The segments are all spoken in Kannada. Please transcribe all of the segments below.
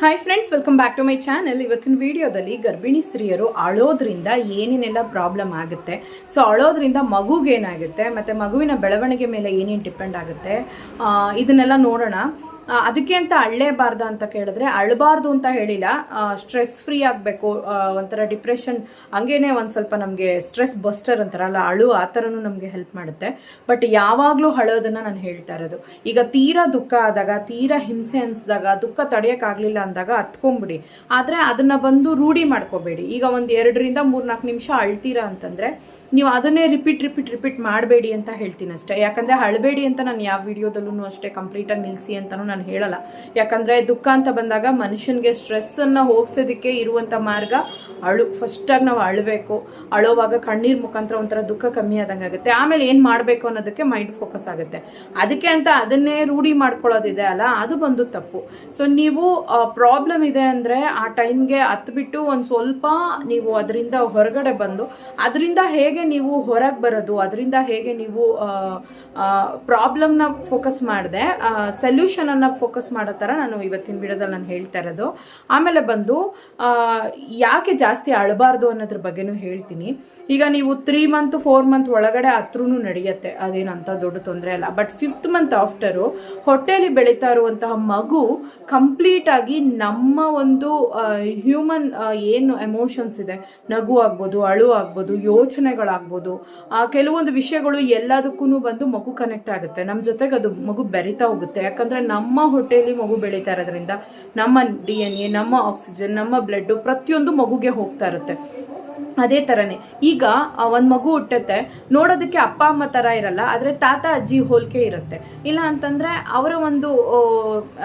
Hi friends welcome back to my channel ಇವತ್ತಿನ ವಿಡಿಯೋದಲ್ಲಿ ಗರ್ಭಿಣಿ ಸ್ತ್ರೀಯರು ಅಳೋದ್ರಿಂದ ಏನೇನೆಲ್ಲ ಪ್ರಾಬ್ಲಮ್ ಆಗುತ್ತೆ? ಸೊ ಅಳೋದ್ರಿಂದ ಮಗುಗೇನಾಗುತ್ತೆ? ಮತ್ತು ಮಗುವಿನ ಬೆಳವಣಿಗೆ ಮೇಲೆ ಏನೇನು ಡಿಪೆಂಡ್ ಆಗುತ್ತೆ? ಇದನ್ನೆಲ್ಲ ನೋಡೋಣ. ಅದಕ್ಕೆ ಅಂತ ಅಳ್ಳೇಬಾರ್ದು ಅಂತ ಕೇಳಿದ್ರೆ ಅಳಬಾರ್ದು ಅಂತ ಹೇಳಿಲ್ಲ. ಸ್ಟ್ರೆಸ್ ಫ್ರೀ ಆಗಬೇಕು. ಒಂಥರ ಡಿಪ್ರೆಷನ್ ಹಂಗೇನೆ ಒಂದು ಸ್ವಲ್ಪ ನಮಗೆ ಸ್ಟ್ರೆಸ್ ಬಸ್ಟರ್ ಅಂತಾರಲ್ಲ ಅಳು ಆ ಥರನೂ ನಮಗೆ ಹೆಲ್ಪ್ ಮಾಡುತ್ತೆ. ಬಟ್ ಯಾವಾಗಲೂ ಅಳೋದನ್ನು ನಾನು ಹೇಳ್ತಾ ಇರೋದು. ಈಗ ತೀರಾ ದುಃಖ ಆದಾಗ, ತೀರಾ ಹಿಂಸೆ ಅನಿಸಿದಾಗ, ದುಃಖ ತಡೆಯೋಕ್ಕಾಗಲಿಲ್ಲ ಅಂದಾಗ ಹತ್ಕೊಂಬಿಡಿ ಆದರೆ ಅದನ್ನ ಬಂದು ರೂಢಿ ಮಾಡ್ಕೋಬೇಡಿ. ಈಗ ಒಂದು ಎರಡರಿಂದ ಮೂರ್ನಾಲ್ಕು ನಿಮಿಷ ಅಳ್ತೀರಾ ಅಂತಂದ್ರೆ ನೀವು ಅದನ್ನೇ ರಿಪೀಟ್ ರಿಪೀಟ್ ರಿಪೀಟ್ ಮಾಡಬೇಡಿ ಅಂತ ಹೇಳ್ತೀನಿ ಅಷ್ಟೇ ಯಾಕಂದ್ರೆ ಅಳಬೇಡಿ ಅಂತ ನಾನು ಯಾವ ವಿಡಿಯೋದಲ್ಲೂ ಅಷ್ಟೇ ಕಂಪ್ಲೀಟಾಗಿ ನಿಲ್ಲಿಸಿ ಅಂತಲೂ ನಾನು ಹೇಳಲ್ಲ. ಯಾಕಂದ್ರೆ ದುಃಖ ಅಂತ ಬಂದಾಗ ಮನುಷ್ಯನಿಗೆ ಸ್ಟ್ರೆಸ್ ಅನ್ನ ಹೋಗ್ಸೋದಕ್ಕೆ ಇರುವಂತ ಮಾರ್ಗ ಅಳು ಫಸ್ಟ್ ಆಗಿ ನಾವು ಅಳಬೇಕು. ಅಳೋವಾಗ ಕಣ್ಣೀರ್ ಮುಖಾಂತರ ಒಂಥರ ದುಃಖ ಕಮ್ಮಿ ಆದಂಗೆ ಆಗುತ್ತೆ. ಆಮೇಲೆ ಏನ್ ಮಾಡಬೇಕು ಅನ್ನೋದಕ್ಕೆ ಮೈಂಡ್ ಫೋಕಸ್ ಆಗುತ್ತೆ. ಅದಕ್ಕೆ ಅಂತ ಅದನ್ನೇ ರೂಢಿ ಮಾಡ್ಕೊಳ್ಳೋದಿದೆ ಅಲ್ಲ, ಅದು ಬಂದು ತಪ್ಪು. ಸೊ ನೀವು ಪ್ರಾಬ್ಲಮ್ ಇದೆ ಅಂದ್ರೆ ಆ ಟೈಮ್ಗೆ ಹತ್ಬಿಟ್ಟು ಒಂದು ಸ್ವಲ್ಪ ನೀವು ಅದರಿಂದ ಹೊರಗಡೆ ಬಂದು, ಅದರಿಂದ ಹೇಗೆ ನೀವು ಹೊರಗೆ ಬರೋದು, ಅದರಿಂದ ಹೇಗೆ ನೀವು ಪ್ರಾಬ್ಲಮ್ನ ಫೋಕಸ್ ಮಾಡಿದೆ ಸೊಲ್ಯೂಷನ್ ಅನ್ನ ಫೋಕಸ್ ಮಾಡೋ ಥರ ನಾನು ಇವತ್ತಿನ ವಿಡಿಯೋದಲ್ಲಿ ನಾನು ಹೇಳ್ತಾ ಇರೋದು. ಆಮೇಲೆ ಬಂದು ಯಾಕೆ ಜಾಸ್ತಿ ಅಳಬಾರ್ದು ಅನ್ನೋದ್ರ ಬಗ್ಗೆನೂ ಹೇಳ್ತೀನಿ. ಈಗ ನೀವು ತ್ರೀ ಮಂತ್ ಫೋರ್ ಮಂತ್ ಒಳಗಡೆ ಹತ್ರೂ ನಡೆಯುತ್ತೆ. ಅದೇನಂತ ದೊಡ್ಡ ತೊಂದರೆ ಅಲ್ಲ. ಬಟ್ ಫಿಫ್ತ್ ಮಂತ್ ಆಫ್ಟರು ಹೊಟ್ಟೆಲಿ ಬೆಳೀತಾ ಇರುವಂತಹ ಮಗು ಕಂಪ್ಲೀಟ್ ಆಗಿ ನಮ್ಮ ಒಂದು ಹ್ಯೂಮನ್ ಏನು ಎಮೋಷನ್ಸ್ ಇದೆ. ನಗು ಆಗ್ಬೋದು, ಅಳು ಆಗ್ಬೋದು, ಯೋಚನೆಗಳಾಗ್ಬೋದು ಕೆಲವೊಂದು ವಿಷಯಗಳು ಎಲ್ಲದಕ್ಕೂ ಬಂದು ಮಗು ಕನೆಕ್ಟ್ ಆಗುತ್ತೆ. ನಮ್ಮ ಜೊತೆಗೆ ಅದು ಮಗು ಬೆರಿತಾ ಹೋಗುತ್ತೆ. ಯಾಕಂದ್ರೆ ನಮ್ಮ ಹೊಟ್ಟೆಯಲ್ಲಿ ಮಗು ಬೆಳೀತಾ ಇರೋದ್ರಿಂದ ನಮ್ಮ ಡಿ ಎನ್ ಎ, ನಮ್ಮ ಆಕ್ಸಿಜನ್, ನಮ್ಮ ಬ್ಲಡ್ ಪ್ರತಿಯೊಂದು ಮಗುಗೆ ಹೋಗ್ತಾ ಇರುತ್ತೆ. ಅದೇ ಥರನೇ ಈಗ ಒಂದು ಮಗು ಹುಟ್ಟುತ್ತೆ, ನೋಡೋದಕ್ಕೆ ಅಪ್ಪ, ಅಮ್ಮ ತರ ಇರಲ್ಲ, ಆದ್ರೆ ತಾತ, ಅಜ್ಜಿ ಹೋಲಿಕೆ ಇರುತ್ತೆ. ಇಲ್ಲ ಅಂತಂದ್ರೆ, ಅವರ ಒಂದು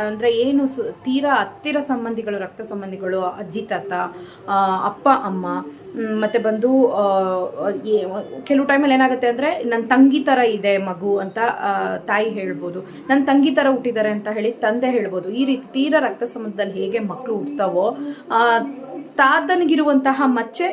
ಅಂದರೆ ಏನು ಸು, ತೀರಾ ಹತ್ತಿರ ಸಂಬಂಧಿಗಳು, ರಕ್ತ ಸಂಬಂಧಿಗಳು, ಅಜ್ಜಿ, ತಾತ ಅಪ್ಪ, ಅಮ್ಮ ಮತ್ತೆ ಬಂದು ಕೆಲವು ಟೈಮಲ್ಲಿ ಏನಾಗುತ್ತೆ ಅಂದ್ರೆ ನನ್ನ ತಂಗಿ ತರ ಇದೆ ಮಗು ಅಂತ ತಾಯಿ ಹೇಳ್ಬೋದು. ನನ್ನ ತಂಗಿ ತರ ಹುಟ್ಟಿದ್ದಾರೆ ಅಂತ ಹೇಳಿ ತಂದೆ ಹೇಳ್ಬೋದು. ಈ ರೀತಿ ತೀರಾ ರಕ್ತ ಸಂಬಂಧದಲ್ಲಿ ಹೇಗೆ ಮಕ್ಕಳು ಹುಟ್ಟತಾವೋ ತಾತನಿಗಿರುವಂತಹ ಮಚ್ಚೆ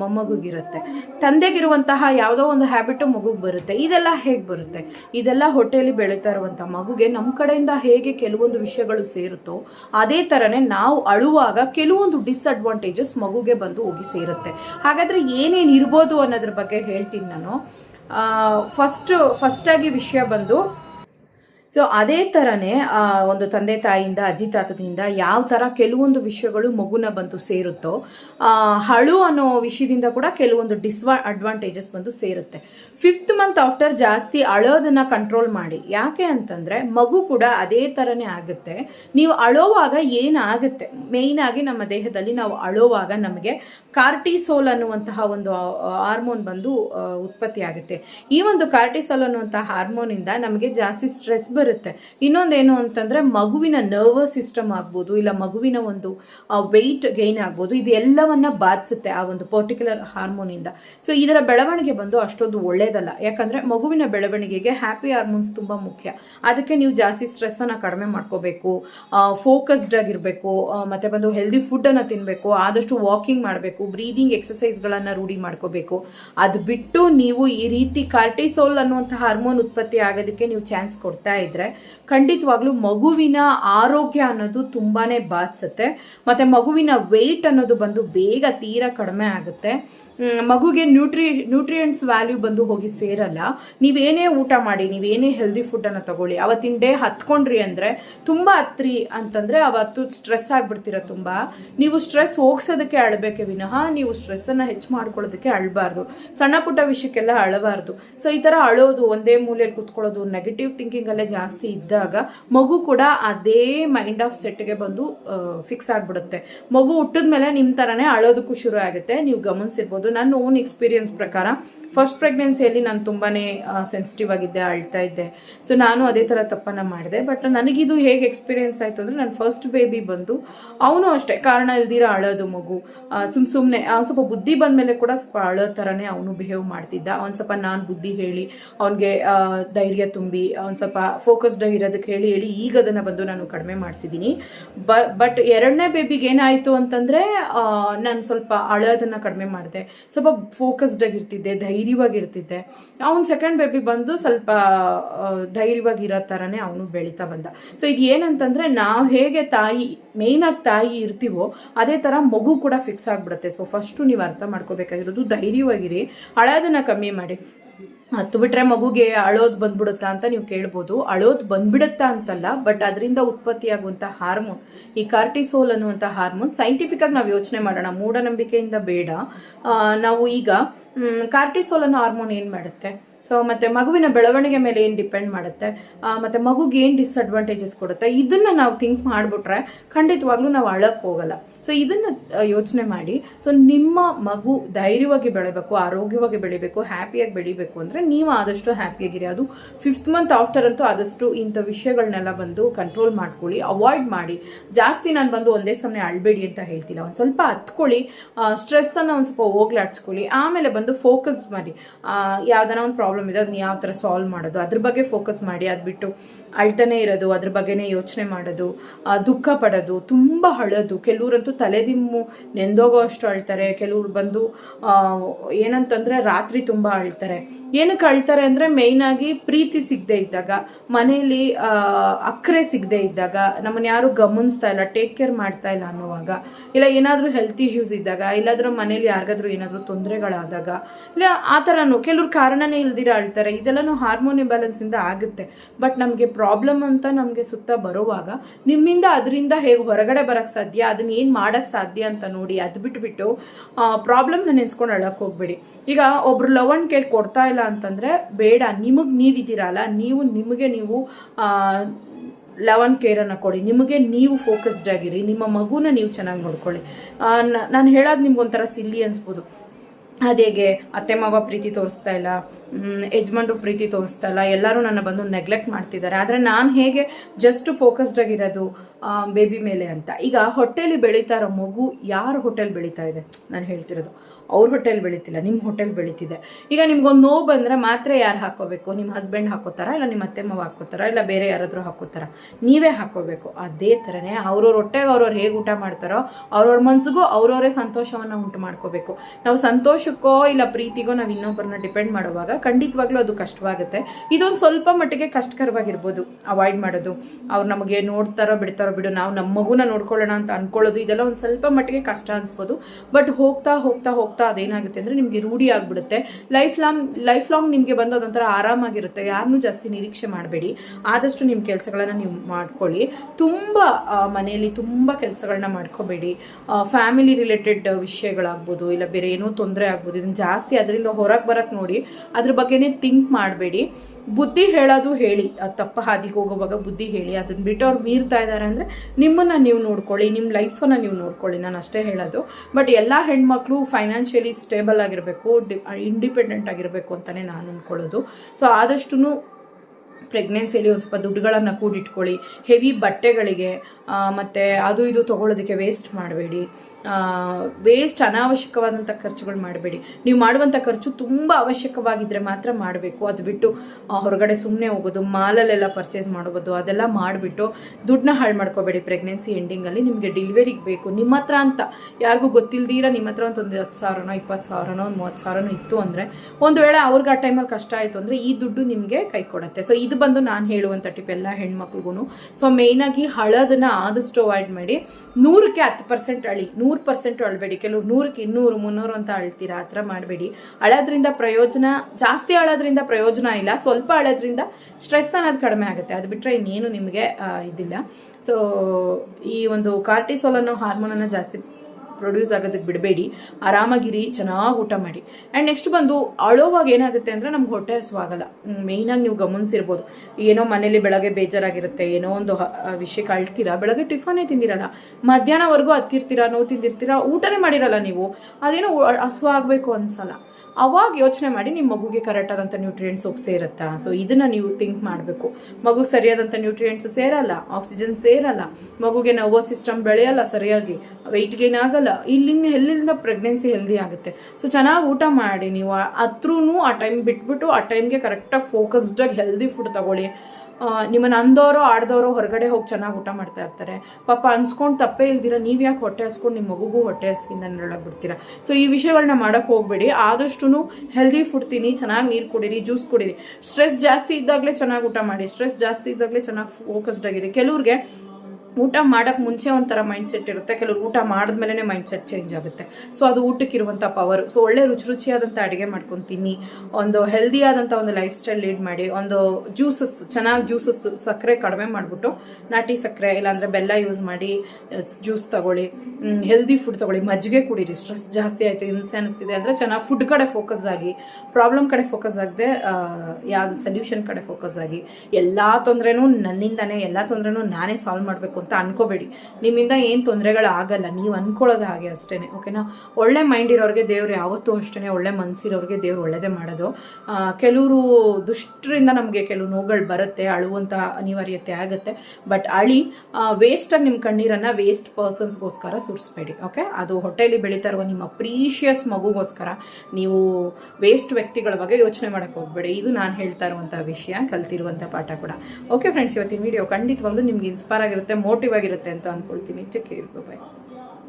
ಮೊಮ್ಮಗುಗಿರುತ್ತೆ. ತಂದೆಗಿರುವಂತಹ ಯಾವುದೋ ಒಂದು ಹ್ಯಾಬಿಟ್ ಮಗುಗೆ ಬರುತ್ತೆ. ಇದೆಲ್ಲ ಹೇಗೆ ಬರುತ್ತೆ? ಇದೆಲ್ಲ ಹೊಟ್ಟೆಯಲ್ಲಿ ಬೆಳೀತಾ ಇರುವಂಥ ಮಗುಗೆ ನಮ್ಮ ಕಡೆಯಿಂದ ಹೇಗೆ ಕೆಲವೊಂದು ವಿಷಯಗಳು ಸೇರುತ್ತೋ, ಅದೇ ಥರನೇ ನಾವು ಅಳುವಾಗ ಕೆಲವೊಂದು ಡಿಸ್ಅಡ್ವಾಂಟೇಜಸ್ ಮಗುಗೆ ಬಂದು ಹೋಗಿ ಸೇರುತ್ತೆ. ಹಾಗಾದ್ರೆ ಏನೇನು ಇರ್ಬೋದು ಅನ್ನೋದ್ರ ಬಗ್ಗೆ ಹೇಳ್ತೀನಿ ನಾನು. ಫಸ್ಟ್ ಫಸ್ಟಾಗಿ ವಿಷಯ ಬಂದು ಸೊ ಅದೇ ಥರನೇ ಒಂದು ತಂದೆ ತಾಯಿಯಿಂದ, ಅಜ್ಜಿ ತಾತದಿಂದ ಯಾವ ಥರ ಕೆಲವೊಂದು ವಿಷಯಗಳು ಮಗುನ ಬಂದು ಸೇರುತ್ತೋ ಹಳು ಅನ್ನೋ ವಿಷಯದಿಂದ ಕೂಡ ಕೆಲವೊಂದು ಡಿಸ್ವಾ ಅಡ್ವಾಂಟೇಜಸ್ ಬಂದು ಸೇರುತ್ತೆ. ಫಿಫ್ತ್ ಮಂತ್ ಆಫ್ಟರ್ ಜಾಸ್ತಿ ಅಳೋದನ್ನ ಕಂಟ್ರೋಲ್ ಮಾಡಿ. ಯಾಕೆ ಅಂತಂದ್ರೆ, ಮಗು ಕೂಡ ಅದೇ ಥರನೇ ಆಗುತ್ತೆ. ನೀವು ಅಳೋವಾಗ ಏನಾಗುತ್ತೆ? ಮೇಯ್ನಾಗಿ ನಮ್ಮ ದೇಹದಲ್ಲಿ ನಾವು ಅಳೋವಾಗ ನಮಗೆ ಕಾರ್ಟಿಸೋಲ್ ಅನ್ನುವಂತಹ ಒಂದು ಹಾರ್ಮೋನ್ ಬಂದು ಉತ್ಪತ್ತಿ ಆಗುತ್ತೆ ಈ ಒಂದು ಕಾರ್ಟಿಸೋಲ್ ಅನ್ನುವಂತಹ ಹಾರ್ಮೋನಿಂದ ನಮಗೆ ಜಾಸ್ತಿ ಸ್ಟ್ರೆಸ್ ಬರುತ್ತೆ. ಇನ್ನೊಂದೇನು ಅಂತಂದ್ರೆ ಮಗುವಿನ ನರ್ವಸ್ ಸಿಸ್ಟಮ್ ಆಗ್ಬೋದು, ಇಲ್ಲ ಮಗುವಿನ ಒಂದು ವೆಯ್ಟ್ ಗೈನ್ ಆಗ್ಬೋದು ಇದು ಎಲ್ಲವನ್ನ ಬಾಧಿಸುತ್ತೆ ಆ ಒಂದು ಪರ್ಟಿಕ್ಯುಲರ್ ಹಾರ್ಮೋನಿಂದ ಸೊ ಇದರ ಬೆಳವಣಿಗೆ ಬಂದು ಅಷ್ಟೊಂದು ಒಳ್ಳೆಯದಲ್ಲ ಯಾಕಂದ್ರೆ ಮಗುವಿನ ಬೆಳವಣಿಗೆಗೆ ಹ್ಯಾಪಿ ಹಾರ್ಮೋನ್ಸ್ ತುಂಬಾ ಮುಖ್ಯ. ಅದಕ್ಕೆ ನೀವು ಜಾಸ್ತಿ ಸ್ಟ್ರೆಸ್ಸನ್ನು ಕಡಿಮೆ ಮಾಡ್ಕೋಬೇಕು ಫೋಕಸ್ಡ್ ಆಗಿರ್ಬೇಕು ಮತ್ತು ಬಂದು ಹೆಲ್ದಿ ಫುಡ್ ತಿನ್ನಬೇಕು ಆದಷ್ಟು ವಾಕಿಂಗ್ ಮಾಡಬೇಕು ಬ್ರೀದಿಂಗ್ ಎಕ್ಸಸೈಸ್ಗಳನ್ನು ರೂಢಿ ಮಾಡ್ಕೋಬೇಕು. ಅದು ಬಿಟ್ಟು ನೀವು ಈ ರೀತಿ ಕಾರ್ಟಿಸೋಲ್ ಅನ್ನುವಂಥ ಹಾರ್ಮೋನ್ ಉತ್ಪತ್ತಿ ಆಗೋದಕ್ಕೆ ನೀವು ಚಾನ್ಸ್ ಕೊಡ್ತಾ ಇದ್ರೆ ಖಂಡಿತವಾಗ್ಲೂ ಮಗುವಿನ ಆರೋಗ್ಯ ಅನ್ನೋದು ತುಂಬಾನೇ ಬಾಧಿಸುತ್ತೆ ಮತ್ತೆ ಮಗುವಿನ ವೆಯ್ಟ್ ಅನ್ನೋದು ಬಂದು ಬೇಗ ತೀರಾ ಕಡಿಮೆ ಆಗುತ್ತೆ. ಮಗುಗೆ ನ್ಯೂಟ್ರಿ ನ್ಯೂಟ್ರಿಯೆಂಟ್ಸ್ ವ್ಯಾಲ್ಯೂ ಬಂದು ಹೋಗಿ ಸೇರಲ್ಲ. ನೀವೇನೇ ಊಟ ಮಾಡಿ, ನೀವೇನೇ ಹೆಲ್ದಿ ಫುಡ್ ಅನ್ನ ತಗೊಳ್ಳಿ, ಅವತ್ತಿನ ಡೇ ಹತ್ಕೊಂಡ್ರಿ ಅಂದ್ರೆ ತುಂಬಾ ಹತ್ರಿ ಅಂತಂದ್ರೆ ಅವತ್ತು ಸ್ಟ್ರೆಸ್ ಆಗ್ಬಿಡ್ತೀರ ತುಂಬಾ. ನೀವು ಸ್ಟ್ರೆಸ್ ಹೋಗ್ಸೋದಕ್ಕೆ ಅಳಬೇಕೆ ವಿನಃ, ನೀವು ಸ್ಟ್ರೆಸ್ ಅನ್ನ ಹೆಚ್ಚು ಮಾಡ್ಕೊಳ್ಳೋದಕ್ಕೆ ಅಳಬಾರ್ದು. ಸಣ್ಣ ಪುಟ್ಟ ವಿಷಯಕ್ಕೆಲ್ಲ ಅಳಬಾರ್ದು. ಸೊ ಈ ತರ ಅಳೋದು, ಒಂದೇ ಮೂಲೆಯಲ್ಲಿ ಕುತ್ಕೊಳ್ಳೋದು ನೆಗೆಟಿವ್ ಥಿಂಕಿಂಗ್ ಅಲ್ಲೇ ಜಾಸ್ತಿ ಇದ್ದಾಗ ಮಗು ಕೂಡ ಅದೇ ಮೈಂಡ್ ಆಫ್ ಸೆಟ್ಗೆ ಬಂದು ಫಿಕ್ಸ್ ಆಗ್ಬಿಡುತ್ತೆ. ಮಗು ಹುಟ್ಟಿದ ಮೇಲೆ ನಿಮ್ಮ ಥರನೇ ಅಳೋದಕ್ಕೂ ಶುರು ಆಗುತ್ತೆ. ನೀವು ಗಮನಿಸಿರ್ಬೋದು. ನನ್ನ ಓನ್ ಎಕ್ಸ್ಪೀರಿಯನ್ಸ್ ಪ್ರಕಾರ ಫಸ್ಟ್ ಪ್ರೆಗ್ನೆನ್ಸಿಯಲ್ಲಿ ನಾನು ತುಂಬಾನೇ ಸೆನ್ಸಿಟಿವ್ ಆಗಿದ್ದೆ, ಅಳ್ತಾ ಇದ್ದೆ. ಸೊ ನಾನು ಅದೇ ಥರ ತಪ್ಪನ್ನು ಮಾಡಿದೆ. ಬಟ್ ನನಗಿದು ಹೇಗೆ ಎಕ್ಸ್ಪೀರಿಯನ್ಸ್ ಆಯ್ತು ಅಂದರೆ, ನನ್ನ ಫಸ್ಟ್ ಬೇಬಿ ಬಂದು, ಅವನು ಅಷ್ಟೇ, ಕಾರಣ ಇಲ್ದಿರ ಅಳೋದು ಮಗು. ಸುಮ್ ಸುಮ್ನೆ ಅವ್ನು ಸ್ವಲ್ಪ ಬುದ್ಧಿ ಬಂದ್ಮೇಲೆ ಕೂಡ ಸ್ವಲ್ಪ ಅಳೋ ಥರನೇ ಅವನು ಬಿಹೇವ್ ಮಾಡ್ತಿದ್ದ. ಅವ್ನು ಸ್ವಲ್ಪ ನಾನು ಬುದ್ಧಿ ಹೇಳಿ, ಅವನಿಗೆ ಧೈರ್ಯ ತುಂಬಿ, ಅವ್ನು ಸ್ವಲ್ಪ ಫೋಕಸ್ಡ್ ಆಗಿರೋದಕ್ಕೆ ಹೇಳಿ ಹೇಳಿ ಈಗ ಅದನ್ನು ಬಂದು ನಾನು ಕಡಿಮೆ ಮಾಡಿಸಿದ್ದೀನಿ ಬಟ್ ಎರಡನೇ ಬೇಬಿಗೆ ಏನಾಯಿತು ಅಂತಂದರೆ ನಾನು ಸ್ವಲ್ಪ ಅಳೋದನ್ನು ಕಡಿಮೆ ಮಾಡಿದೆ. ಸ್ವಲ್ಪ ಫೋಕಸ್ಡ್ ಆಗಿರ್ತಿದ್ದೆ ಧೈರ್ಯವಾಗಿರ್ತಿದ್ದೆ ಅವ್ನು ಸೆಕೆಂಡ್ ಬೇಬಿ ಬಂದು ಸ್ವಲ್ಪ ಧೈರ್ಯವಾಗಿರೋ ಥರನೇ ಅವನು ಬೆಳೀತಾ ಬಂದ. ಸೊ ಇದು ಏನಂತಂದರೆ, ನಾವು ಹೇಗೆ ತಾಯಿ ಮೇಯ್ನಾಗಿ ತಾಯಿ ಇರ್ತೀವೋ, ಅದೇ ಥರ ಮಗು ಕೂಡ ಫಿಕ್ಸ್ ಆಗಿಬಿಡುತ್ತೆ. ಸೊ ಫಸ್ಟು ನೀವು ಅರ್ಥ ಮಾಡ್ಕೋಬೇಕಾಗಿರೋದು ಧೈರ್ಯವಾಗಿರಿ, ಅಳೋದನ್ನು ಕಮ್ಮಿ ಮಾಡಿ. ಹತ್ತು ಬಿಟ್ರೆ ಮಗುಗೆ ಅಳೋದು ಬಂದ್ಬಿಡುತ್ತಾ ಅಂತ ನೀವು ಕೇಳ್ಬೋದು. ಅಳೋದು ಬಂದ್ಬಿಡುತ್ತಾ ಅಂತಲ್ಲ, ಬಟ್ ಅದರಿಂದ ಉತ್ಪತ್ತಿಯಾಗುವಂಥ ಹಾರ್ಮೋನ್, ಈ ಕಾರ್ಟಿಸೋಲ್ ಅನ್ನುವಂಥ ಹಾರ್ಮೋನ್ ಸೈಂಟಿಫಿಕ್ ಆಗಿ ನಾವು ಯೋಚನೆ ಮಾಡೋಣ. ಮೂಢನಂಬಿಕೆಯಿಂದ ಬೇಡ. ನಾವು ಈಗ ಕಾರ್ಟಿಸೋಲ್ ಅನ್ನೋ ಹಾರ್ಮೋನ್ ಏನು ಮಾಡುತ್ತೆ? ಸೊ ಮತ್ತೆ ಮಗುವಿನ ಬೆಳವಣಿಗೆ ಮೇಲೆ ಏನು ಡಿಪೆಂಡ್ ಮಾಡುತ್ತೆ? ಮತ್ತೆ ಮಗುಗೆ ಏನು ಡಿಸ್ಅಡ್ವಾಂಟೇಜಸ್ ಕೊಡುತ್ತೆ? ಇದನ್ನ ನಾವು ಥಿಂಕ್ ಮಾಡಿಬಿಟ್ರೆ ಖಂಡಿತವಾಗ್ಲೂ ನಾವು ಅಳಕ್ ಹೋಗಲ್ಲ. ಸೊ ಇದನ್ನ ಯೋಚನೆ ಮಾಡಿ. ಸೊ ನಿಮ್ಮ ಮಗು ಧೈರ್ಯವಾಗಿ ಬೆಳಿಬೇಕು, ಆರೋಗ್ಯವಾಗಿ ಬೆಳಿಬೇಕು, ಹ್ಯಾಪಿಯಾಗಿ ಬೆಳಿಬೇಕು ಅಂದ್ರೆ ನೀವು ಆದಷ್ಟು ಹ್ಯಾಪಿಯಾಗಿರಿ. ಅದು ಫಿಫ್ತ್ ಮಂತ್ ಆಫ್ಟರ್ ಅಂತೂ ಆದಷ್ಟು ಇಂಥ ವಿಷಯಗಳನ್ನೆಲ್ಲ ಬಂದು ಕಂಟ್ರೋಲ್ ಮಾಡ್ಕೊಳ್ಳಿ ಅವಾಯ್ಡ್ ಮಾಡಿ. ಜಾಸ್ತಿ ನಾನು ಬಂದು ಒಂದೇ ಸಮಯ ಅಳ್ಬೇಡಿ ಅಂತ ಹೇಳ್ತಿಲ್ಲ. ಒಂದು ಸ್ವಲ್ಪ ಹತ್ಕೊಳ್ಳಿ ಸ್ಟ್ರೆಸ್ ಅನ್ನ ಒಂದು ಸ್ವಲ್ಪ ಹೋಗ್ಲಾಡ್ಸ್ಕೊಳ್ಳಿ. ಆಮೇಲೆ ಬಂದು ಫೋಕಸ್ ಮಾಡಿ. ಯಾವ್ದಾನ ಒಂದು ಪ್ರಾಬ್ಲಮ್ ಇದೆ ಅದನ್ನ ಯಾವ ಥರ ಸಾಲ್ವ್ ಮಾಡೋದು? ಅದ್ರ ಬಗ್ಗೆ ಫೋಕಸ್ ಮಾಡಿ, ಅದು ಬಿಟ್ಟು ಅಳ್ತಾನೆ ಇರೋದು, ಅದ್ರ ಬಗ್ಗೆನೇ ಯೋಚನೆ ಮಾಡೋದು ದುಃಖ ಪಡೋದು, ತುಂಬ ಅಳೋದು. ಕೆಲವರಂತೂ ತಲೆದಿಮ್ಮು ನೆಂದೋಗೋ ಅಷ್ಟು ಅಳ್ತಾರೆ. ಕೆಲವ್ರು ಬಂದು ಏನಂತಂದರೆ ರಾತ್ರಿ ತುಂಬ ಅಳ್ತಾರೆ. ಏನಕ್ಕೆ ಅಳ್ತಾರೆ ಅಂದ್ರೆ ಆಗಿ ಪ್ರೀತಿ ಸಿಗದೆ ಇದ್ದಾಗ, ಮನೆಯಲ್ಲಿ ಅಕ್ಕರೆ ಸಿಗದೆ ಇದ್ದಾಗ, ನಮ್ಮನ್ನ ಯಾರು ಗಮನಿಸ್ತಾ ಇಲ್ಲ ಟೇಕ್ ಕೇರ್ ಮಾಡ್ತಾ ಇಲ್ಲ ಅನ್ನುವಾಗ, ಇಲ್ಲ ಏನಾದರೂ ಹೆಲ್ತ್ ಇಶ್ಯೂಸ್ ಇದ್ದಾಗ, ಇಲ್ಲಾದ್ರೂ ಮನೇಲಿ ಯಾರಿಗಾದ್ರೂ ಏನಾದರೂ ತೊಂದರೆಗಳಾದಾಗ, ಇಲ್ಲ ಆ ಥರನೂ ಕೆಲವ್ರು ಕಾರಣನೇ ಇಲ್ದಿರ ಅಳ್ತಾರೆ, ಇದೆಲ್ಲನೂ ಹಾರ್ಮೋನ್ ಇಂಬ್ಯಾಲೆನ್ಸ್ ಇಂದ ಆಗುತ್ತೆ. ಬಟ್ ನಮಗೆ ಪ್ರಾಬ್ಲಮ್ ಅಂತ ನಮಗೆ ಸುತ್ತ ಬರುವಾಗ ನಿಮ್ಮಿಂದ ಅದರಿಂದ ಹೇಗೆ ಹೊರಗಡೆ ಬರಕ್ ಸಾಧ್ಯ, ಅದನ್ನ ಏನು ಮಾಡೋಕ್ಕೆ ಸಾಧ್ಯ ಅಂತ ನೋಡಿ ಅದು ಬಿಟ್ಬಿಟ್ಟು ಪ್ರಾಬ್ಲಮ್ನ ನೆನ್ಸ್ಕೊಂಡು ಅಳಕ್ ಹೋಗ್ಬೇಡಿ. ಈಗ ಒಬ್ರು ಲವ್ ಅಂಡ್ ಕೇರ್ ಕೊಡ್ತಾ ಇಲ್ಲ ಅಂತಂದ್ರೆ ಬೇಡ, ನಿಮಗೆ ನೀವಿದ್ದೀರಲ್ಲ, ನೀವು ನಿಮಗೆ ನೀವು ಲವ್ ಅಂಡ್ ಕೇರನ್ನು ಕೊಡಿ, ನಿಮಗೆ ನೀವು ಫೋಕಸ್ಡ್ ಆಗಿರಿ, ನಿಮ್ಮ ಮಗುನ ನೀವು ಚೆನ್ನಾಗಿ ನೋಡ್ಕೊಳ್ಳಿ. ನಾನು ಹೇಳೋದು ನಿಮ್ಗೊಂಥರ ಸಿಲ್ಲಿ ಅನ್ಸ್ಬೋದು. ಅದೇಗೆ ಅತ್ತೆ ಮಾವ ಪ್ರೀತಿ ತೋರಿಸ್ತಾ ಇಲ್ಲ ಯಜಮಾನ್ರು ಪ್ರೀತಿ ತೋರಿಸ್ತಾ ಇಲ್ಲ, ಎಲ್ಲರೂ ನನ್ನ ಬಂದು ನೆಗ್ಲೆಕ್ಟ್ ಮಾಡ್ತಿದ್ದಾರೆ. ಆದರೆ ನಾನು ಹೇಗೆ ಜಸ್ಟ್ ಫೋಕಸ್ಡ್ ಆಗಿರೋದು ಬೇಬಿ ಮೇಲೆ ಅಂತ. ಈಗ ಹೊಟ್ಟೆಲಿ ಬೆಳೀತಾ ಇರೋ ಮಗು ಯಾರ ಹೊಟ್ಟೆಲಿ ಬೆಳೀತಾ ಇದೆ? ನಾನು ಹೇಳ್ತಿರೋದು. ಅವ್ರ ಹೋಟೆಲ್ ಬೆಳೀತಿಲ್ಲ ನಿಮ್ಮ ಹೋಟೆಲ್ ಬೆಳೀತಿದೆ. ಈಗ ನಿಮ್ಗೊಂದು ನೋವು ಬಂದರೆ ಮಾತ್ರೆ ಯಾರು ಹಾಕೋಬೇಕು? ನಿಮ್ಮ ಹಸ್ಬೆಂಡ್ ಹಾಕೋತಾರ? ಇಲ್ಲ ನಿಮ್ಮ ಅತ್ತೆ ಮಾವ ಹಾಕೋತಾರ? ಇಲ್ಲ ಬೇರೆ ಯಾರಾದರೂ ಹಾಕೋತಾರ? ನೀವೇ ಹಾಕೋಬೇಕು. ಅದೇ ಥರನೇ ಅವ್ರವ್ರ ಹೊಟ್ಟೆಗೆ ಅವ್ರವ್ರು ಹೇಗೆ ಊಟ ಮಾಡ್ತಾರೋ, ಅವ್ರವ್ರ ಮನಸ್ಸಿಗೂ ಅವ್ರವರೇ ಸಂತೋಷವನ್ನು ಉಂಟು ಮಾಡ್ಕೋಬೇಕು. ನಾವು ಸಂತೋಷಕ್ಕೋ ಇಲ್ಲ ಪ್ರೀತಿಗೋ ನಾವು ಇನ್ನೊಬ್ಬರನ್ನ ಡಿಪೆಂಡ್ ಮಾಡುವಾಗ ಖಂಡಿತವಾಗ್ಲೂ ಅದು ಕಷ್ಟವಾಗುತ್ತೆ. ಇದೊಂದು ಸ್ವಲ್ಪ ಮಟ್ಟಿಗೆ ಕಷ್ಟಕರವಾಗಿರ್ಬೋದು ಅವಾಯ್ಡ್ ಮಾಡೋದು. ಅವ್ರು ನಮಗೆ ನೋಡ್ತಾರೋ ಬಿಡ್ತಾರೋ ಬಿಡು, ನಾವು ನಮ್ಮ ಮಗುನ ನೋಡ್ಕೊಳ್ಳೋಣ ಅಂತ ಅನ್ಕೊಳ್ಳೋದು, ಇದೆಲ್ಲ ಒಂದು ಸ್ವಲ್ಪ ಮಟ್ಟಿಗೆ ಕಷ್ಟ ಅನ್ಸ್ಬೋದು. ಬಟ್ ಹೋಗ್ತಾ ಹೋಗ್ತಾ ಹೋಗ್ತಾ ಅದೇನಾಗುತ್ತೆ ಅಂದರೆ ನಿಮಗೆ ರೂಢಿ ಆಗಿಬಿಡುತ್ತೆ. ಲೈಫ್ ಲಾಂಗ್ ಲೈಫ್ ಲಾಂಗ್ ನಿಮಗೆ ಬಂದು ಅದೊಂಥರ ಆರಾಮಾಗಿರುತ್ತೆ. ಯಾರನ್ನೂ ಜಾಸ್ತಿ ನಿರೀಕ್ಷೆ ಮಾಡಬೇಡಿ. ಆದಷ್ಟು ನಿಮ್ಮ ಕೆಲಸಗಳನ್ನ ನೀವು ಮಾಡ್ಕೊಳ್ಳಿ. ತುಂಬ ಮನೆಯಲ್ಲಿ ತುಂಬ ಕೆಲಸಗಳನ್ನ ಮಾಡ್ಕೋಬೇಡಿ. ಫ್ಯಾಮಿಲಿ ರಿಲೇಟೆಡ್ ವಿಷಯಗಳಾಗ್ಬೋದು, ಇಲ್ಲ ಬೇರೆ ಏನೋ ತೊಂದರೆ ಆಗ್ಬೋದು, ಇದನ್ನು ಜಾಸ್ತಿ ಅದರಿಂದ ಹೊರಗೆ ಬರೋಕ್ಕೆ ನೋಡಿ, ಅದ್ರ ಬಗ್ಗೆನೇ ಥಿಂಕ್ ಮಾಡಬೇಡಿ. ಬುದ್ಧಿ ಹೇಳೋದು ಹೇಳಿ. ಅದು ತಪ್ಪ ಹಾದಿಗೆ ಹೋಗೋವಾಗ ಬುದ್ಧಿ ಹೇಳಿ. ಅದನ್ನ ಬಿಟ್ಟು ಅವ್ರು ಮೀರ್ತಾ ಇದ್ದಾರೆ ಅಂದರೆ ನಿಮ್ಮನ್ನು ನೀವು ನೋಡ್ಕೊಳ್ಳಿ ನಿಮ್ಮ ಲೈಫನ್ನು ನೀವು ನೋಡ್ಕೊಳ್ಳಿ. ನಾನು ಅಷ್ಟೇ ಹೇಳೋದು. ಬಟ್ ಎಲ್ಲ ಹೆಣ್ಮಕ್ಳು ಫೈನಾನ್ಷಿಯಲಿ ಸ್ಟೇಬಲ್ ಆಗಿರಬೇಕು ಇಂಡಿಪೆಂಡೆಂಟ್ ಆಗಿರಬೇಕು ಅಂತಲೇ ನಾನು ಅಂದ್ಕೊಳ್ಳೋದು ಸೊ ಆದಷ್ಟು ಪ್ರೆಗ್ನೆನ್ಸಿಯಲ್ಲಿ ಒಂದು ಸ್ವಲ್ಪ ದುಡ್ಡುಗಳನ್ನು ಕೂಡಿಟ್ಕೊಳ್ಳಿ. ಹೆವಿ ಬಟ್ಟೆಗಳಿಗೆ ಮತ್ತೆ ಅದು ಇದು ತೊಗೊಳೋದಕ್ಕೆ ವೇಸ್ಟ್ ಮಾಡಬೇಡಿ. ವೇಸ್ಟ್ ಅನಾವಶ್ಯಕವಾದಂಥ ಖರ್ಚುಗಳು ಮಾಡಬೇಡಿ. ನೀವು ಮಾಡುವಂಥ ಖರ್ಚು ತುಂಬ ಅವಶ್ಯಕವಾಗಿದ್ದರೆ ಮಾತ್ರ ಮಾಡಬೇಕು. ಅದು ಬಿಟ್ಟು ಹೊರಗಡೆ ಸುಮ್ಮನೆ ಹೋಗೋದು, ಮಾಲಲ್ಲೆಲ್ಲ ಪರ್ಚೇಸ್ ಮಾಡೋದು, ಅದೆಲ್ಲ ಮಾಡಿಬಿಟ್ಟು ದುಡ್ಡನ್ನ ಹಾಳು ಮಾಡ್ಕೋಬೇಡಿ. ಪ್ರೆಗ್ನೆನ್ಸಿ ಎಂಡಿಂಗಲ್ಲಿ ನಿಮಗೆ ಡೆಲಿವರಿಗೆ ಬೇಕು. ನಿಮ್ಮ ಹತ್ರ ಅಂತ ಯಾರಿಗೂ ಗೊತ್ತಿಲ್ದಿರ ನಿಮ್ಮ ಹತ್ರ ಅಂತ ಒಂದು ಹತ್ತು ಸಾವಿರನೋ, ಇಪ್ಪತ್ತು ಸಾವಿರನೋ, ಒಂದು ಮೂವತ್ತು ಸಾವಿರನೋ ಇತ್ತು ಅಂದರೆ ಒಂದು ವೇಳೆ ಅವ್ರಿಗೆ ಆ ಟೈಮಲ್ಲಿ ಕಷ್ಟ ಆಯಿತು ಅಂದರೆ ಈ ದುಡ್ಡು ನಿಮಗೆ ಕೈ ಕೊಡುತ್ತೆ. ಸೊ ಇದು ಬಂದು ನಾನು ಹೇಳುವಂಥ ಟಿಪ್ ಎಲ್ಲ ಹೆಣ್ಮಕ್ಳಿಗೂ ಸೊ ಮೇಯ್ನಾಗಿ ಹಳೋದನ್ನ ಆದಷ್ಟು ಅವಾಯ್ಡ್ ಮಾಡಿ. ನೂರಕ್ಕೆ ಹತ್ತು ಪರ್ಸೆಂಟ್ ಅಳಿ. ನೂರು ಪರ್ಸೆಂಟ್ ಅಳಬೇಡಿ. ಕೆಲವು ನೂರಕ್ಕೆ ಇನ್ನೂರು, ಮುನ್ನೂರು ಅಂತ ಅಳ್ತೀರಾ? ಆ ಥರ ಮಾಡಬೇಡಿ. ಅಳೋದ್ರಿಂದ ಪ್ರಯೋಜನ, ಜಾಸ್ತಿ ಅಳೋದ್ರಿಂದ ಪ್ರಯೋಜನ ಇಲ್ಲ. ಸ್ವಲ್ಪ ಅಳೋದ್ರಿಂದ ಸ್ಟ್ರೆಸ್ ಅನ್ನೋದು ಕಡಿಮೆ ಆಗುತ್ತೆ. ಅದು ಬಿಟ್ಟರೆ ಇನ್ನೇನು ನಿಮಗೆ ಇದಿಲ್ಲ. ಸೊ ಈ ಒಂದು ಕಾರ್ಟಿಸೋಲ್ ಅನ್ನೋ ಹಾರ್ಮೋನನ್ನು ಜಾಸ್ತಿ ಪ್ರೊಡ್ಯೂಸ್ ಆಗೋದಕ್ಕೆ ಬಿಡಬೇಡಿ. ಆರಾಮಾಗಿರಿ, ಚೆನ್ನಾಗಿ ಊಟ ಮಾಡಿ. ಆ್ಯಂಡ್ ನೆಕ್ಸ್ಟ್ ಬಂದು ಅಳೋವಾಗ ಏನಾಗುತ್ತೆ ಅಂದರೆ ನಮ್ಗೆ ಹೊಟ್ಟೆ ಹಸುವಾಗಲ್ಲ. ಮೇಯ್ನಾಗಿ ನೀವು ಗಮನಿಸಿರ್ಬೋದು. ಏನೋ ಮನೇಲಿ ಬೆಳಗ್ಗೆ ಬೇಜಾರಾಗಿರುತ್ತೆ, ಏನೋ ಒಂದು ವಿಷಯಕ್ಕೆ ಅಳ್ತೀರಾ ಬೆಳಗ್ಗೆ ಟಿಫನೇ ತಿಂದಿರಲ್ಲ. ಮಧ್ಯಾಹ್ನವರೆಗೂ ಹತ್ತಿರ್ತೀರ, ನೋವು ತಿಂದಿರ್ತೀರ? ಊಟನೇ ಮಾಡಿರಲ್ಲ ನೀವು. ಅದೇನೋ ಹಸುವಾಗಬೇಕು ಅನ್ಸಲ್ಲ. ಅವಾಗ ಯೋಚನೆ ಮಾಡಿ ನಿಮ್ಮ ಮಗುಗೆ ಕರೆಕ್ಟಾದಂಥ ನ್ಯೂಟ್ರಿಯೆಂಟ್ಸ್ ಹೋಗಿ ಸೇರುತ್ತಾ? ಸೊ ಇದನ್ನ ನೀವು ಥಿಂಕ್ ಮಾಡಬೇಕು. ಮಗುಗೆ ಸರಿಯಾದಂಥ ನ್ಯೂಟ್ರಿಯೆಂಟ್ಸ್ ಸೇರಲ್ಲ ಆಕ್ಸಿಜನ್ ಸೇರಲ್ಲ, ಮಗುಗೆ ನರ್ವಸ್ ಸಿಸ್ಟಮ್ ಬೆಳೆಯಲ್ಲ ಸರಿಯಾಗಿ ವೆಯ್ಟ್ ಗೇನ್ ಆಗಲ್ಲ, ಇಲ್ಲಿಂದ, ಎಲ್ಲಿಂದ ಪ್ರೆಗ್ನೆನ್ಸಿ ಹೆಲ್ದಿ ಆಗುತ್ತೆ? ಸೊ ಚೆನ್ನಾಗಿ ಊಟ ಮಾಡಿ, ನೀವು ಹತ್ರೂ ಆ ಟೈಮ್ ಬಿಟ್ಬಿಟ್ಟು ಆ ಟೈಮ್ಗೆ ಕರೆಕ್ಟಾಗಿ ಫೋಕಸ್ಡಾಗಿ ಹೆಲ್ದಿ ಫುಡ್ ತಗೊಳ್ಳಿ. ನಿಮ್ಮನ್ನ ಅಂದವರು ಆಡ್ದವರು ಹೊರಗಡೆ ಹೋಗಿ ಚೆನ್ನಾಗಿ ಊಟ ಮಾಡ್ತಾ ಇರ್ತಾರೆ. ಪಾಪ ಅನ್ಸ್ಕೊಂಡು ತಪ್ಪೇ ಇಲ್ದಿರ ನೀವು ಯಾಕೆ ಹೊಟ್ಟೆ ಹಸ್ಕೊಂಡು ನಿಮ್ಮ ಮಗುಗೂ ಹೊಟ್ಟೆ ಹಸ್ಕಿಂದ ಬಿಡ್ತೀರಾ? ಸೊ ಈ ವಿಷಯಗಳನ್ನ ಮಾಡಕ್ಕೆ ಹೋಗಬೇಡಿ. ಆದಷ್ಟು ಹೆಲ್ದಿ ಫುಡ್ ತಿನ್ನಿ, ಚೆನ್ನಾಗಿ ನೀರು ಕುಡೀರಿ ಜ್ಯೂಸ್ ಕುಡೀರಿ. ಸ್ಟ್ರೆಸ್ ಜಾಸ್ತಿ ಇದ್ದಾಗಲೇ ಚೆನ್ನಾಗಿ ಊಟ ಮಾಡಿ ಸ್ಟ್ರೆಸ್ ಜಾಸ್ತಿ ಇದ್ದಾಗಲೇ ಚೆನ್ನಾಗಿ ಫೋಕಸ್ಡ್ ಆಗಿರಿ. ಕೆಲವ್ರಿಗೆ ಊಟ ಮಾಡೋಕ್ಕೆ ಮುಂಚೆ ಒಂಥರ ಮೈಂಡ್ ಸೆಟ್ ಇರುತ್ತೆ. ಕೆಲವರು ಊಟ ಮಾಡಿದ್ಮೇಲೆ ಮೈಂಡ್ ಸೆಟ್ ಚೇಂಜ್ ಆಗುತ್ತೆ. ಸೊ ಅದು ಊಟಕ್ಕಿರುವಂಥ ಪವರ್ ಸೊ ಒಳ್ಳೆ ರುಚಿ ರುಚಿಯಾದಂಥ ಅಡುಗೆ ಮಾಡ್ಕೊಂಡು ತಿನ್ನಿ. ಒಂದು ಹೆಲ್ದಿ ಆದಂಥ ಒಂದು ಲೈಫ್ ಸ್ಟೈಲ್ ಲೀಡ್ ಮಾಡಿ, ಒಂದು ಜ್ಯೂಸಸ್ ಚೆನ್ನಾಗಿ ಜ್ಯೂಸಸ್ ಸಕ್ಕರೆ ಕಡಿಮೆ ಮಾಡಿಬಿಟ್ಟು, ನಾಟಿ ಸಕ್ಕರೆ, ಇಲ್ಲಾಂದರೆ ಬೆಲ್ಲ ಯೂಸ್ ಮಾಡಿ ಜ್ಯೂಸ್ ತಗೊಳ್ಳಿ ಹೆಲ್ದಿ ಫುಡ್ ತಗೊಳ್ಳಿ, ಮಜ್ಜಿಗೆ ಕುಡೀರಿ. ಸ್ಟ್ರೆಸ್ ಜಾಸ್ತಿ ಆಯಿತು, ಹಿಂಸೆ ಅನಿಸ್ತಿದೆ ಅಂದರೆ ಚೆನ್ನಾಗಿ ಫುಡ್ ಕಡೆ ಫೋಕಸ್ ಆಗಿ ಪ್ರಾಬ್ಲಮ್ ಕಡೆ ಫೋಕಸ್ ಆಗದೆ ಯಾವುದು ಸೊಲ್ಯೂಷನ್ ಕಡೆ ಫೋಕಸ್ ಆಗಿ, ಎಲ್ಲ ತೊಂದರೆನೂ ನನ್ನಿಂದಾನೇ, ಎಲ್ಲ ತೊಂದರೆನೂ ನಾನೇ ಸಾಲ್ವ್ ಮಾಡಬೇಕು ಅಂತ ಅನ್ಕೋಬೇಡಿ. ನಿಮ್ಮಿಂದ ಏನು ತೊಂದರೆಗಳು ಆಗಲ್ಲ ನೀವು ಅನ್ಕೊಳ್ಳೋದು ಹಾಗೆ ಅಷ್ಟೇ ಓಕೆನಾ? ಒಳ್ಳೆ ಮೈಂಡ್ ಇರೋರಿಗೆ ದೇವ್ರು ಯಾವತ್ತೂ ಅಷ್ಟೇ ಒಳ್ಳೆ ಮನಸ್ಸಿರೋರಿಗೆ ದೇವ್ರು ಒಳ್ಳೇದೇ ಮಾಡೋದು. ಕೆಲವರು ದುಷ್ಟರಿಂದ ನಮಗೆ ಕೆಲವು ನೋವುಗಳು ಬರುತ್ತೆ ಅಳುವಂತಹ ಅನಿವಾರ್ಯತೆ ಆಗುತ್ತೆ. ಬಟ್ ಅಳಿ ವೇಸ್ಟಾಗಿ ನಿಮ್ಮ ಕಣ್ಣೀರನ್ನು ವೇಸ್ಟ್ ಪರ್ಸನ್ಸ್ಗೋಸ್ಕರ ಸುರಿಸ್ಬೇಡಿ, ಓಕೆ? ಅದು ಹೊಟ್ಟೆಯಲ್ಲಿ ಬೆಳೀತಾ ಇರುವ ನಿಮ್ಮ ಪ್ರೀಷಿಯಸ್ ಮಗುಗೋಸ್ಕರ ನೀವು ವೇಸ್ಟ್ ವ್ಯಕ್ತಿಗಳ ಬಗ್ಗೆ ಯೋಚನೆ ಮಾಡೋಕ್ಕೆ ಹೋಗ್ಬೇಡಿ. ಇದು ನಾನು ಹೇಳ್ತಾ ಇರುವಂಥ ವಿಷಯ ಕಲ್ತಿರುವಂಥ ಪಾಠ ಕೂಡ. ಓಕೆ ಫ್ರೆಂಡ್ಸ್ ಇವತ್ತಿನ ವಿಡಿಯೋ ಖಂಡಿತವಾಗ್ಲೂ ನಿಮ್ಗೆ ಇನ್ಸ್ಪೈರ್ ಆಗಿರುತ್ತೆ. ಮೋಟಿವ್ ಆಗಿರುತ್ತೆ ಅಂತ ಅಂದ್ಕೊಳ್ತೀನಿ ಚೆಕ್ ಬಾಯ್